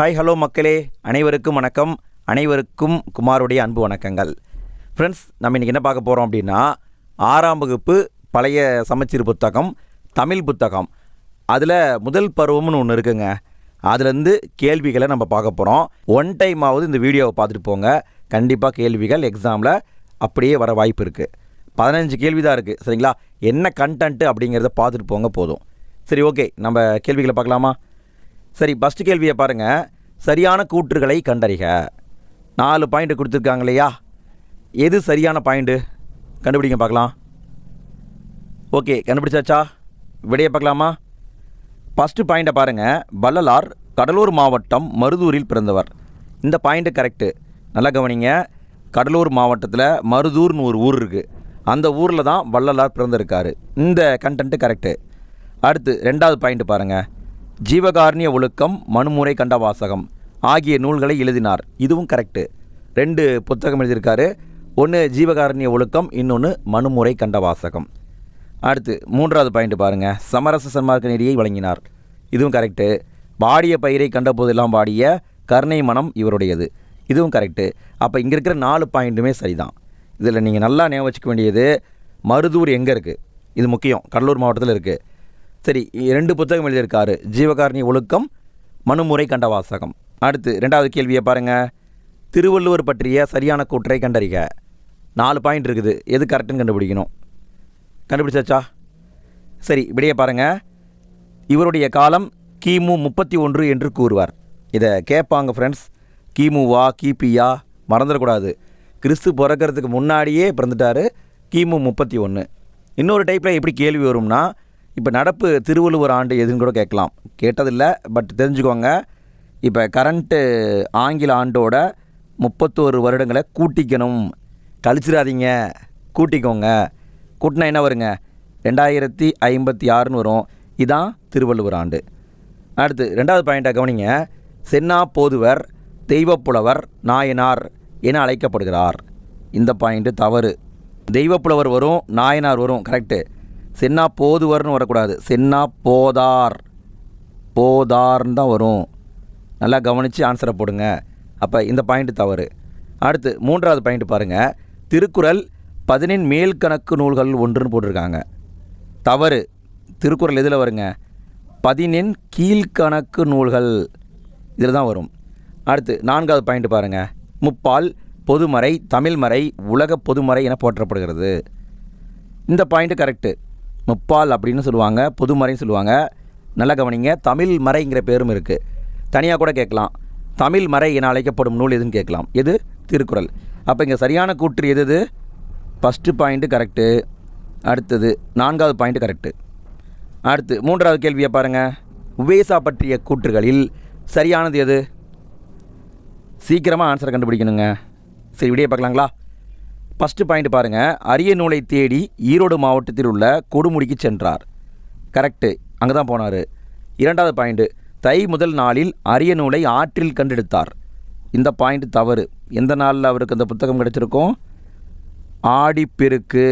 Hi hello மக்களே. அனைவருக்கும் வணக்கம். அனைவருக்கும் குமாருடைய அன்பு வணக்கங்கள். ஃப்ரெண்ட்ஸ் நம்ம இன்றைக்கி என்ன பார்க்க போகிறோம் அப்படின்னா ஆறாம் வகுப்பு பழைய சமச்சீர் புத்தகம் தமிழ் புத்தகம். அதில் முதல் பருவம்னு ஒன்று இருக்குங்க. அதுலேருந்து கேள்விகளை நம்ம பார்க்க போகிறோம் ஒன் டைம் இந்த வீடியோவை பார்த்துட்டு போங்க. கண்டிப்பாக கேள்விகள் எக்ஸாமில் அப்படியே வர வாய்ப்பு இருக்குது பதினஞ்சு கேள்வி தான் இருக்குது சரிங்களா? என்ன கண்டென்ட்டு அப்படிங்கிறத பார்த்துட்டு போங்க போதும். சரி ஓகே நம்ம கேள்விகளை பார்க்கலாமா? சரி ஃபஸ்ட்டு கேள்வியை பாருங்கள் சரியான கூற்றுகளை கண்டறிக. நாலு பாயிண்ட் கொடுத்துருக்காங்க இல்லையா? எது சரியான பாயிண்ட்டு கண்டுபிடிங்க பார்க்கலாம். ஓகே கண்டுபிடிச்சாச்சா? விடையை பார்க்கலாமா? ஃபஸ்ட்டு பாயிண்ட்டை பாருங்கள் வள்ளலார் கடலூர் மாவட்டம் மருதூரில் பிறந்தவர். இந்த பாயிண்ட்டு கரெக்டு நல்லா கவனிங்க. கடலூர் மாவட்டத்தில் மருதூர்னு ஒரு ஊர் இருக்குது அந்த ஊரில் தான் வள்ளலார் பிறந்திருக்காரு. இந்த கண்டென்ட்டு கரெக்டு அடுத்து ரெண்டாவது பாயிண்ட்டு பாருங்கள் ஜீவகாருண்ய ஒழுக்கம் மனுமுறை கண்டவாசகம் ஆகிய நூல்களை எழுதினார். இதுவும் கரெக்டு ரெண்டு புத்தகம் எழுதியிருக்காரு. ஒன்று ஜீவகாருண்ய ஒழுக்கம் இன்னொன்று மனுமுறை கண்டவாசகம். அடுத்து மூன்றாவது பாயிண்ட் பாருங்கள் சமரச சன்மார்க்க நெறியை வழங்கினார். இதுவும் கரெக்டு பாடிய பயிரை கண்டபோதெல்லாம் பாடிய கருணை மனம் இவருடையது. இதுவும் கரெக்டு அப்போ இங்கே இருக்கிற நாலு பாயிண்ட்டுமே சரிதான். இதில் நீங்கள் நல்லா ஞாபகம் வச்சுக்க வேண்டியது மருதூர் எங்கே இருக்குது இது முக்கியம். கடலூர் மாவட்டத்தில் இருக்குது சரி ரெண்டு புத்தகம் எழுதியிருக்காரு. ஜீவகாரணி ஒழுக்கம் மனுமுறை கண்ட வாசகம் அடுத்து ரெண்டாவது கேள்வியை பாருங்கள் திருவள்ளுவர் பற்றிய சரியான கூற்றை கண்டறிக. நாலு பாயிண்ட் இருக்குது. எது கரெக்டுன்னு கண்டுபிடிக்கணும். கண்டுபிடிச்சாச்சா? சரி இப்படியே பாருங்கள் இவருடைய காலம் கிமு முப்பத்தி ஒன்று என்று கூறுவார். இதை கேட்பாங்க ஃப்ரெண்ட்ஸ் கிமுவா கிபியா மறந்துடக்கூடாது. கிறிஸ்து பிறக்கிறதுக்கு முன்னாடியே பிறந்துட்டார். கிமு முப்பத்தி ஒன்று இன்னொரு டைப்பில் எப்படி கேள்வி வரும்னா இப்போ நடப்பு திருவள்ளுவர் ஆண்டு எதுன்னு கூட கேட்கலாம். கேட்டதில்லை பட் தெரிஞ்சுக்கோங்க. இப்போ கரண்ட்டு ஆங்கில ஆண்டோட முப்பத்தோரு வருடங்களை கூட்டிக்கணும். கழிச்சிடாதீங்க. கூட்டிக்கோங்க. கூட்டினா என்ன வருங்க? ரெண்டாயிரத்தி ஐம்பத்தி ஆறுன்னு வரும். இதான் திருவள்ளுவர் ஆண்டு. அடுத்து ரெண்டாவது பாயிண்ட்டை கவனிங்க. சென்னா போதுவர் தெய்வப்புலவர் நாயனார் என அழைக்கப்படுகிறார். இந்த பாயிண்ட்டு தவறு. தெய்வப்புலவர் வரும் நாயனார் வரும் கரெக்டு சென்னா போதுவர்னு வரக்கூடாது. சென்னா போதார். போதார்னு தான் வரும். நல்லா கவனித்து ஆன்சரை போடுங்க. அப்போ இந்த பாயிண்ட் தவறு. அடுத்து மூன்றாவது பாயிண்ட் பாருங்கள் திருக்குறள் பதினெண் மேல் கணக்கு நூல்கள் ஒன்றுன்னு போட்டிருக்காங்க. தவறு. திருக்குறள் எதில் வருங்க? பதினெண் கீழ்கணக்கு நூல்கள். இதில் தான் வரும். அடுத்து நான்காவது பாயிண்ட் பாருங்கள் முப்பால் பொதுமறை தமிழ்மறை உலக பொதுமறை என போற்றப்படுகிறது. இந்த பாயிண்ட்டு கரெக்டு முப்பால் அப்படின்னு சொல்லுவாங்க பொதுமறைன்னு சொல்லுவாங்க. நல்லா கவனிங்க தமிழ் மறைங்கிற பேரும் இருக்குது தனியாக கூட கேட்கலாம். தமிழ் மறை என அழைக்கப்படும் நூல் எதுன்னு கேட்கலாம். எது? திருக்குறள். அப்போ இங்கே சரியான கூற்று எது எது ஃபஸ்ட்டு பாயிண்ட்டு கரெக்டு அடுத்தது நான்காவது பாயிண்ட் கரெக்டு அடுத்து மூன்றாவது கேள்வியை பாருங்கள் உவேசா பற்றிய கூற்றுகளில் சரியானது எது? சீக்கிரமாக ஆன்சரை கண்டுபிடிக்கணுங்க. சரி விடிய பார்க்கலாங்களா? ஃபஸ்ட்டு பாயிண்ட் பாருங்கள் அரிய நூலை தேடி ஈரோடு மாவட்டத்தில் உள்ள கொடுமுடிக்கு சென்றார். கரெக்டு அங்கே தான் போனார். இரண்டாவது பாயிண்ட்டு தை முதல் நாளில் அரிய நூலை ஆற்றில் கண்டெடுத்தார். இந்த பாயிண்ட் தவறு. எந்த நாளில் அவருக்கு அந்த புத்தகம் கிடச்சிருக்கும்? ஆடிப்பெருக்கு.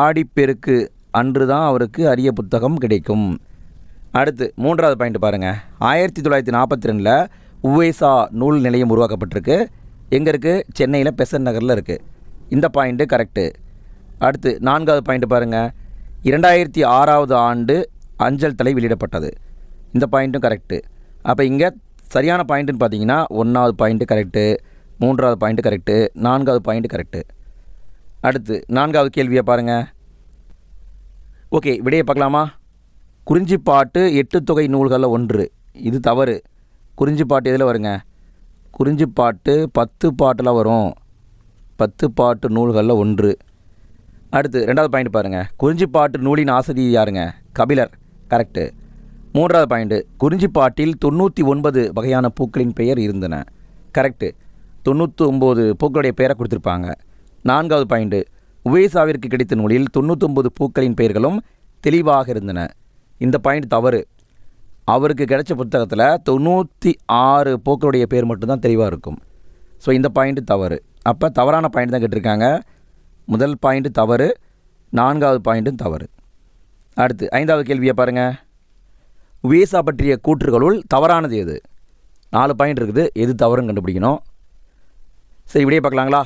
ஆடிப்பெருக்கு. அன்று தான் அவருக்கு அரிய புத்தகம் கிடைக்கும். அடுத்து மூன்றாவது பாயிண்ட் பாருங்கள் ஆயிரத்தி தொள்ளாயிரத்தி நாற்பத்தி ரெண்டில் உவேசா நூல் நிலையம் உருவாக்கப்பட்டிருக்கு. எங்கே இருக்குது சென்னையில் பெசன் நகரில் இருக்குது இந்த பாயிண்ட்டு கரெக்டு அடுத்து நான்காவது பாயிண்ட் பாருங்கள் இரண்டாயிரத்தி ஆறாவது ஆண்டு அஞ்சல் தலை வெளியிடப்பட்டது. இந்த பாயிண்ட்டும் கரெக்டு அப்போ இங்கே சரியான பாயிண்ட்டுன்னு பார்த்தீங்கன்னா ஒன்றாவது பாயிண்ட்டு கரெக்டு மூன்றாவது பாயிண்ட்டு கரெக்டு நான்காவது பாயிண்ட்டு கரெக்டு அடுத்து நான்காவது கேள்வியை பாருங்கள் ஓகே விடையை பார்க்கலாமா? குறிஞ்சிப்பாட்டு எட்டு தொகை நூல்களில் ஒன்று. இது தவறு. குறிஞ்சிப்பாட்டு எதில் வருங்க? குறிஞ்சிப்பாட்டு பத்து பாட்டில் வரும். பத்து பாட்டு நூல்களில் ஒன்று. அடுத்து ரெண்டாவது பாயிண்ட் பாருங்கள் குறிஞ்சிப்பாட்டு நூலின் ஆசிரியர் யாருங்க? கபிலர். கரெக்டு மூன்றாவது பாயிண்ட்டு குறிஞ்சிப்பாட்டில் தொண்ணூற்றி ஒன்பது வகையான பூக்களின் பெயர் இருந்தன. கரெக்டு தொண்ணூற்றி ஒம்பது பூக்களுடைய பெயரை கொடுத்துருப்பாங்க. நான்காவது பாயிண்ட்டு உவேசாவிற்கு கிடைத்த நூலில் தொண்ணூத்தொம்பது பூக்களின் பெயர்களும் தெளிவாக இருந்தன. இந்த பாயிண்ட் தவறு. அவருக்கு கிடைச்ச புத்தகத்தில் தொண்ணூற்றி ஆறு பூக்களுடைய பேர் மட்டும்தான் தெளிவாக இருக்கும். ஸோ இந்த பாயிண்ட் தவறு. அப்போ தவறான பாயிண்ட் தான் கேட்டிருக்காங்க. முதல் பாயிண்ட்டு தவறு நான்காவது பாயிண்ட்டும் தவறு. அடுத்து ஐந்தாவது கேள்வியை பாருங்கள் விசா பற்றிய கூற்றுகளுள் தவறானது எது? நாலு பாயிண்ட் இருக்குது. எது தவறுன்னு கண்டுபிடிக்கணும். சரி இப்படியே பார்க்கலாங்களா?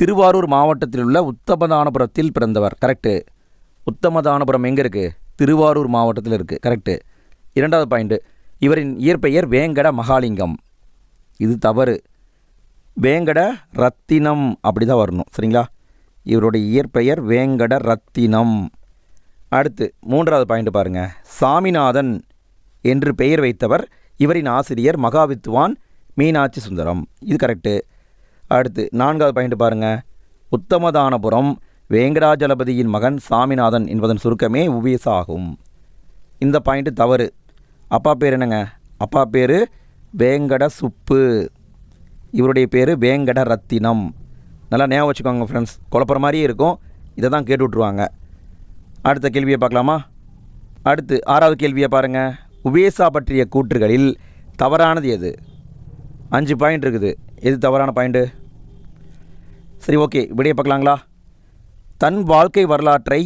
திருவாரூர் மாவட்டத்தில் உள்ள உத்தமதானபுரத்தில் பிறந்தவர். கரெக்டு உத்தமதானபுரம் எங்கே இருக்குது திருவாரூர் மாவட்டத்தில் இருக்குது கரெக்டு இரண்டாவது பாயிண்ட்டு இவரின் இயற்பெயர் வேங்கட மகாலிங்கம். இது தவறு. வேங்கட ரத்தினம் அப்படி தான் வரணும் சரிங்களா? இவருடைய இயற்பெயர் வேங்கட ரத்தினம். அடுத்து மூன்றாவது பாயிண்ட் பாருங்கள் சாமிநாதன் என்று பெயர் வைத்தவர் இவரின் ஆசிரியர் மகாவித்துவான் மீனாட்சி சுந்தரம். இது கரெக்டு அடுத்து நான்காவது பாயிண்ட் பாருங்கள் உத்தமதானபுரம் வேங்கடாஜலபதியின் மகன் சாமிநாதன் என்பதன் சுருக்கமே உவேசா ஆகும் இந்த பாயிண்ட்டு தவறு. அப்பா பேர் என்னங்க? அப்பா பேர் வேங்கட சுப்பு. இவருடைய பேர் வேங்கட ரத்தினம் நல்லா ஞாபகம் வச்சுக்கோங்க ஃப்ரெண்ட்ஸ் குழப்புற மாதிரியே இருக்கும். இதை தான் கேட்டு விட்ருவாங்க அடுத்த கேள்வியை பார்க்கலாமா? அடுத்து ஆறாவது கேள்வியை பாருங்கள் உவேசா பற்றிய கூற்றுகளில் தவறானது எது? அஞ்சு பாயிண்ட் இருக்குது. எது தவறான பாயிண்ட்டு சரி ஓகே இப்படியே பார்க்கலாங்களா? தன் வாழ்க்கை வரலாற்றை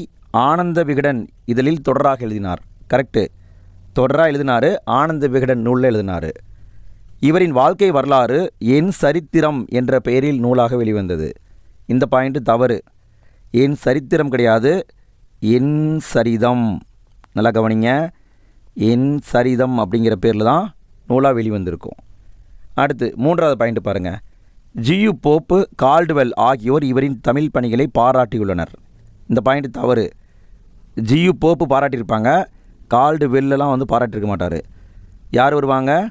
ஆனந்த விகடன் இதழில் தொடராக எழுதினார். கரெக்டு தொடராக எழுதினார் ஆனந்த விகடன் நூலில் எழுதினார். இவரின் வாழ்க்கை வரலாறு என் சரித்திரம் என்ற பெயரில் நூலாக வெளிவந்தது. இந்த பாயிண்ட்டு தவறு. என் சரித்திரம் கிடையாது என் சரிதம். நல்லா கவனிங்க. என் சரிதம் அப்படிங்கிற பேரில் தான் நூலாக வெளிவந்திருக்கும். அடுத்து மூன்றாவது பாயிண்ட் பாருங்கள் ஜியு போப்பு கால்டுவெல் ஆகியோர் இவரின் தமிழ் பணிகளை பாராட்டியுள்ளனர். இந்த பாயிண்ட் தவறு. ஜியு போப்பு பாராட்டியிருப்பாங்க கால்டு வெல்லெல்லாம் வந்து பாராட்டியிருக்க மாட்டார். யார் வருவாங்க?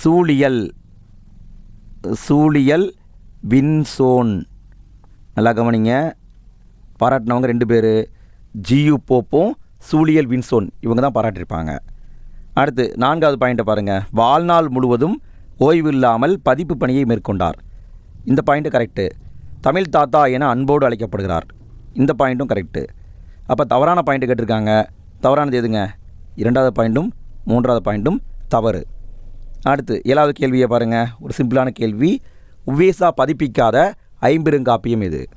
சூழியல் சூழியல் வின்சோன். நல்லா கவனிங்க. பாராட்டினவங்க ரெண்டு பேர். ஜியு போப்பும் சூழியல் வின்சோன். இவங்க தான் பாராட்டியிருப்பாங்க அடுத்து நான்காவது பாயிண்ட்டை பாருங்கள் வாழ்நாள் முழுவதும் ஓய்வு இல்லாமல் பதிப்பு பணியை மேற்கொண்டார். இந்த பாயிண்ட்டு கரெக்டு தமிழ் தாத்தா என அன்போடு அழைக்கப்படுகிறார். இந்த பாயிண்ட்டும் கரெக்டு அப்போ தவறான பாயிண்ட்டு கேட்டிருக்காங்க. தவறானது எதுங்க? இரண்டாவது பாயிண்ட்டும் மூன்றாவது பாயிண்ட்டும் தவறு. அடுத்து ஏழாவது கேள்வியை பாருங்கள் ஒரு சிம்பிளான கேள்வி. உவேசா பதிப்பிக்காத ஐம்பெருங்காப்பியம் எது?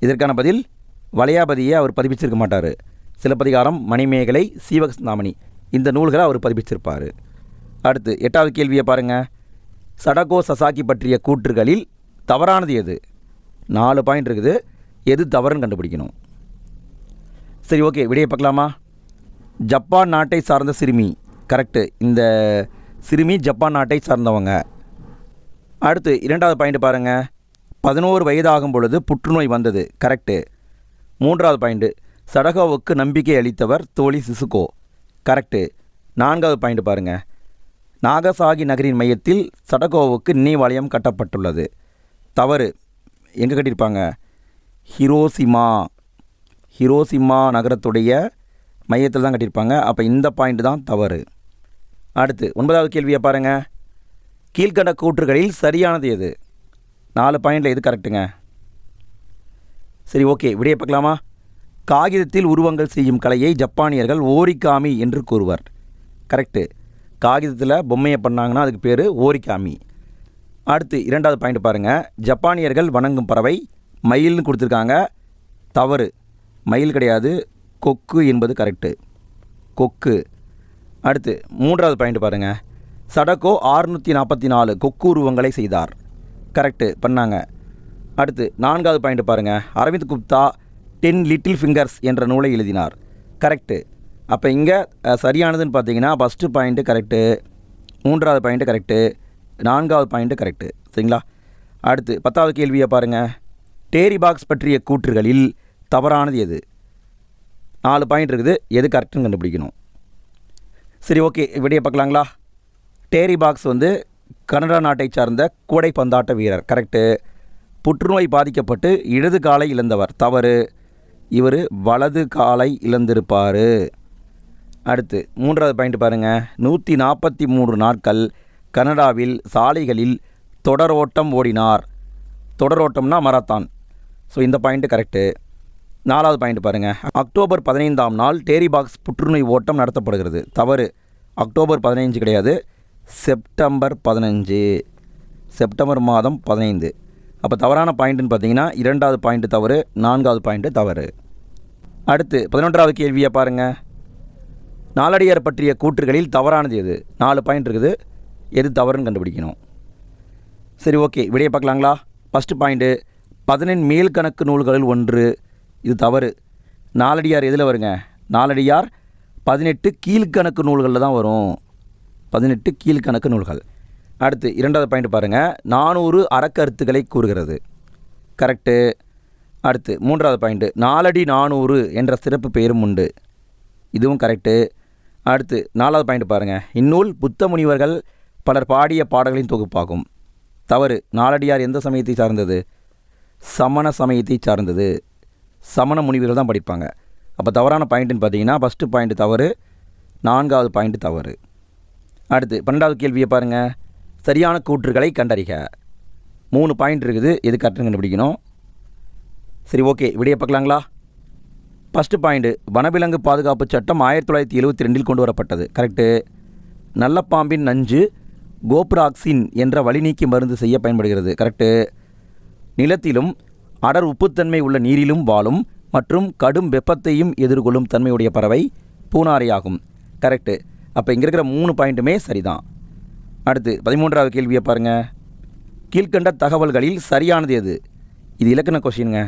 இதற்கான பதில் வளையாபதியை அவர் பதிப்பிச்சிருக்க மாட்டார். சிலப்பதிகாரம் மணிமேகலை சீவகஸ்தாமணி. இந்த நூல்களை அவர் பதிப்பிச்சிருப்பார். அடுத்து எட்டாவது கேள்வியை பாருங்கள் சடகோ சசாக்கி பற்றிய கூற்றுகளில் தவறானது எது? நாலு பாயிண்ட் இருக்குது. எது தவறுன்னு கண்டுபிடிக்கணும். சரி ஓகே விடையை பார்க்கலாமா? ஜப்பான் நாட்டை சார்ந்த சிறுமி. கரெக்டு இந்த சிறுமி ஜப்பான் நாட்டை சார்ந்தவங்க. அடுத்து இரண்டாவது பாயிண்ட் பாருங்கள் பதினோரு வயதாகும் பொழுது புற்றுநோய் வந்தது. கரெக்டு மூன்றாவது பாயிண்ட்டு சடகோவுக்கு நம்பிக்கை அளித்தவர் தோழி சிசுகோ. கரெக்டு நான்காவது பாயிண்ட் பாருங்கள் நாகசாகி நகரின் மையத்தில் சடகோவுக்கு நினைவாலயம் கட்டப்பட்டுள்ளது. தவறு. எங்கே கட்டியிருப்பாங்க ஹிரோசிமா. ஹிரோசிமா நகரத்துடைய மையத்தில் தான் கட்டியிருப்பாங்க அப்போ இந்த பாயிண்ட் தான் தவறு. அடுத்து ஒன்பதாவது கேள்வியை பாருங்கள் கீழ்கண்ட கூற்றுகளில் சரியானது எது? நாலு பாயிண்டில் எது கரெக்டுங்க சரி ஓகே விடைய பார்க்கலாமா? காகிதத்தில் உருவங்கள் செய்யும் கலையை ஜப்பானியர்கள் ஓரிகாமி என்று கூறுவர். கரெக்டு காகிதத்தில் பொம்மையை பண்ணாங்கன்னா அதுக்கு பேர் ஓரிகாமி. அடுத்து இரண்டாவது பாயிண்ட் பாருங்கள் ஜப்பானியர்கள் வணங்கும் பறவை மயில்னு கொடுத்துருக்காங்க. தவறு. மயில் கிடையாது. கொக்கு என்பது கரெக்டு கொக்கு. அடுத்து மூன்றாவது பாயிண்ட் பாருங்கள் சடக்கோ ஆறுநூற்றி நாற்பத்தி நாலு கொக்கு உருவங்களை செய்தார். கரெக்டு பண்ணாங்க. அடுத்து நான்காவது பாயிண்ட் பாருங்கள் Arvind Gupta ten little fingers என்ற நூலை எழுதினார். கரெக்டு அப்போ இங்கே சரியானதுன்னு பார்த்தீங்கன்னா ஃபஸ்ட்டு பாயிண்ட்டு கரெக்டு மூன்றாவது பாயிண்ட்டு கரெக்டு நான்காவது பாயிண்ட்டு கரெக்டு சரிங்களா? அடுத்து பத்தாவது கேள்வியை பாருங்கள் டேரி பாக்ஸ் பற்றிய கூற்றுகளில் தவறானது எது? நாலு பாயிண்ட் இருக்குது. எது கரெக்டுன்னு கண்டுபிடிக்கணும்? சரி ஓகே விடையை பார்க்கலாங்களா? டேரி பாக்ஸ் வந்து கனடா நாட்டை சார்ந்த கூடை பந்தாட்ட வீரர் கரெக்டு புற்றுநோய் பாதிக்கப்பட்டு இடது காலை இழந்தவர் தவறு. இவர் வலது காலை இழந்திருப்பார். அடுத்து மூன்றாவது பாயிண்ட் பாருங்கள் நூற்றி நாற்பத்தி மூன்று நாட்கள் கனடாவில் சாலைகளில் தொடரோட்டம் ஓடினார். தொடரோட்டம்னா மராத்தான். ஸோ இந்த பாயிண்ட்டு கரெக்டு நாலாவது பாயிண்ட் பாருங்கள் அக்டோபர் பதினைந்தாம் நாள் டேரி பாக்ஸ் புற்றுநோய் ஓட்டம் நடத்தப்படுகிறது. தவறு. அக்டோபர் பதினைஞ்சு கிடையாது. செப்டம்பர் பதினஞ்சு. செப்டம்பர் மாதம் பதினைந்து. அப்போ தவறான பாயிண்ட்டுன்னு பார்த்தீங்கன்னா இரண்டாவது பாயிண்ட்டு தவறு நான்காவது பாயிண்ட்டு தவறு. அடுத்து பதினொன்றாவது கேள்வியை பாருங்கள் நாலடியார் பற்றிய கூற்றுகளில் தவறானது எது? நாலு பாயிண்ட் இருக்குது. எது தவறுன்னு கண்டுபிடிக்கணும். சரி ஓகே. விடையை பார்க்கலாங்களா? ஃபஸ்ட்டு பாயிண்ட்டு பதினெண் மேல் கணக்கு நூல்களில் ஒன்று இது தவறு. நாலடியார் எதில் வருங்க? நாலடியார் பதினெட்டு கீழ்கணக்கு நூல்களில் தான் வரும். பதினெட்டு கீழ்கணக்கு நூல்கள். அடுத்து இரண்டாவது பாயிண்ட் பாருங்கள் நானூறு அறக்கருத்துக்களை கூறுகிறது. கரெக்டு அடுத்து மூன்றாவது பாயிண்ட்டு நாலடி நானூறு என்ற சிறப்பு பெயரும் உண்டு. இதுவும் கரெக்டு அடுத்து நாலாவது பாயிண்ட் பாருங்கள் இந்நூல் புத்த முனிவர்கள் பலர் பாடிய பாடல்களின் தொகுப்பாகும். தவறு. நாலடியார் எந்த சமயத்தை சார்ந்தது? சமண சமயத்தை சார்ந்தது. சமண முனிவர்கள் தான் படிப்பாங்க. அப்போ தவறான பாயிண்ட்டுன்னு பார்த்தீங்கன்னா ஃபஸ்ட்டு பாயிண்ட் தவறு நான்காவது பாயிண்ட் தவறு. அடுத்து பன்னெண்டாவது கேள்வியை பாருங்கள் சரியான கூற்றுகளை கண்டறிக. மூணு பாயிண்ட் இருக்குது எது கரெக்டுன்னு கண்டுபிடிக்கணும்? சரி ஓகே விடிய பார்க்கலாங்களா? ஃபஸ்ட்டு பாயிண்ட்டு வனவிலங்கு பாதுகாப்பு சட்டம் ஆயிரத்தி தொள்ளாயிரத்தி எழுபத்தி ரெண்டில் கொண்டு வரப்பட்டது. கரெக்டு நல்ல பாம்பின் நஞ்சு கோப்ராக்சின் என்ற வழிநீக்கி மருந்து செய்ய பயன்படுகிறது. கரெக்டு நிலத்திலும் அடர் உப்புத்தன்மை உள்ள நீரிலும் வாழும் மற்றும் கடும் வெப்பத்தையும் எதிர்கொள்ளும் தன்மையுடைய பறவை பூனாரையாகும். கரெக்டு அப்போ இங்கே இருக்கிற மூணு பாயிண்ட்டுமே சரிதான். அடுத்து பதிமூன்றாவது கேள்வியை பாருங்கள் கீழ்கண்ட தகவல்களில் சரியானது எது? இது இலக்கண கொஷினுங்க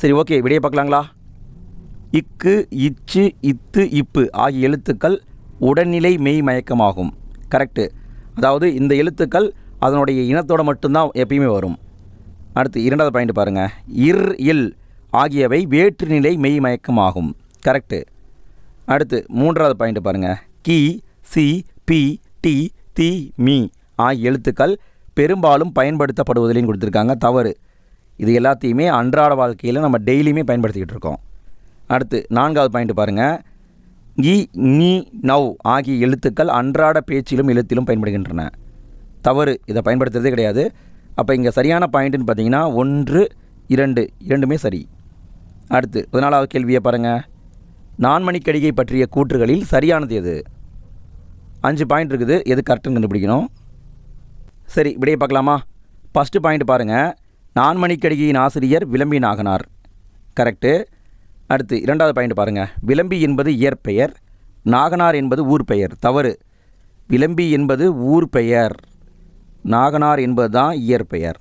சரி ஓகே விடையை பார்க்கலாங்களா? இக்கு இச்சு இத்து இப்பு ஆகிய எழுத்துக்கள் உடல்நிலை மெய் மயக்கமாகும். கரெக்டு அதாவது இந்த எழுத்துக்கள் அதனுடைய இனத்தோட மட்டும்தான் எப்பயுமே வரும். அடுத்து இரண்டாவது பாயிண்ட் பாருங்கள் இர் இல் ஆகியவை வேற்றுநிலை மெய் மயக்கமாகும். கரெக்டு அடுத்து மூன்றாவது பாயிண்ட் பாருங்கள் கி சி பி டி தி மீ ஆகிய எழுத்துக்கள் பெரும்பாலும் பயன்படுத்தப்படுவதிலையும் கொடுத்துருக்காங்க. தவறு. இது எல்லாத்தையுமே அன்றாட வாழ்க்கையில் நம்ம டெய்லியுமே பயன்படுத்திக்கிட்டு இருக்கோம். அடுத்து நான்காவது பாயிண்ட் பாருங்கள் இ நீ நவ் ஆகிய எழுத்துக்கள் அன்றாட பேச்சிலும் எழுத்திலும் பயன்படுகின்றன. தவறு. இதை பயன்படுத்துகிறதே கிடையாது. அப்போ இங்கே சரியான பாயிண்ட்டுன்னு பார்த்தீங்கன்னா ஒன்று இரண்டு இரண்டுமே சரி. அடுத்து பதினாலாவது கேள்வியை பாருங்கள் நான்மணிக்கடிகை பற்றிய கூற்றுகளில் சரியானது எது? அஞ்சு பாயிண்ட் இருக்குது எது கரெக்டுன்னு கண்டுபிடிக்கணும். சரி விடையை பார்க்கலாமா? ஃபஸ்ட்டு பாயிண்ட் பாருங்கள் நான்மணிக்கடிகையின் ஆசிரியர் விளம்பி நாகனார். கரெக்டு அடுத்து இரண்டாவது பாயிண்ட் பாருங்கள் விளம்பி என்பது இயற்பெயர் நாகனார் என்பது ஊர் பெயர் தவறு. விளம்பி என்பது ஊர் பெயர் நாகனார் என்பது தான் இயற்பெயர்.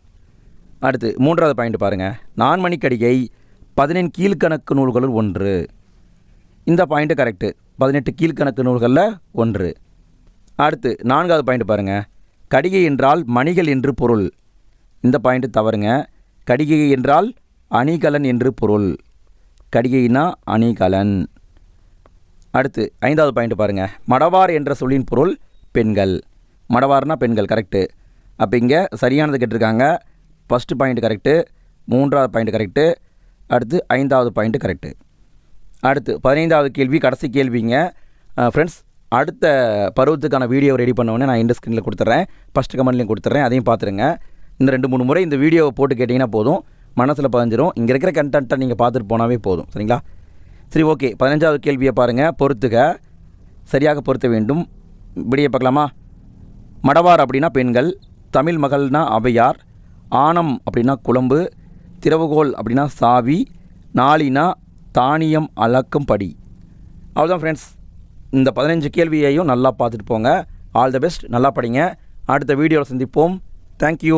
அடுத்து மூன்றாவது பாயிண்ட் பாருங்கள் நான்மணிக்கடிகை பதினெண் கீழ்கணக்கு நூல்களுள் ஒன்று. இந்த பாயிண்ட்டு கரெக்டு பதினெட்டு கீழ்கணக்கு நூல்களில் ஒன்று. அடுத்து நான்காவது பாயிண்ட் பாருங்கள் கடிகை என்றால் மணிகள் என்று பொருள். இந்த பாயிண்ட்டு தவறுங்க. கடிகை என்றால் அணிகலன் என்று பொருள். கடிகைனா அணிகலன். அடுத்து ஐந்தாவது பாயிண்ட் பாருங்கள் மடவார் என்ற சொல்லின் பொருள் பெண்கள். மடவார்னா பெண்கள் கரெக்டு அப்போ இங்கே சரியானது கேட்டிருக்காங்க. ஃபஸ்ட்டு பாயிண்ட் கரெக்டு மூன்றாவது பாயிண்ட் கரெக்டு அடுத்து ஐந்தாவது பாயிண்ட் கரெக்டு அடுத்து பதினைந்தாவது கேள்வி கடைசி கேள்விங்க. ஃப்ரெண்ட்ஸ் அடுத்த பருவத்துக்கான வீடியோ ரெடி பண்ணவொடனே நான் இந்த ஸ்க்ரீனில் கொடுத்துட்றேன் ஃபஸ்ட்டு கமெண்ட்லேயும் கொடுத்துட்றேன் அதையும் பார்த்துருங்க. இந்த ரெண்டு மூணு முறை இந்த வீடியோவை போட்டு கேட்டிங்கன்னா போதும். மனசில் பதிஞ்சிரும். இங்கே இருக்கிற கண்டென்ட்டை நீங்கள் பார்த்துட்டு போனாவே போதும். சரிங்களா? சரி ஓகே பதினஞ்சாவது கேள்வியை பாருங்கள் பொறுத்துக. சரியாக பொருத்த வேண்டும். இப்படியே பார்க்கலாமா? மடவார் அப்படின்னா பெண்கள். தமிழ் மகள்னா அவையார் ஆணம் அப்படின்னா குழம்பு திறவுகோல் அப்படின்னா சாவி நாளினா தானியம் அளக்கும் படி. அவ்வளோதான் ஃப்ரெண்ட்ஸ் இந்த பதினஞ்சு கேள்வியையும் நல்லா பார்த்துட்டு போங்க. ஆல் த பெஸ்ட் நல்லா படிங்க. அடுத்த வீடியோவில் சந்திப்போம். தேங்க்யூ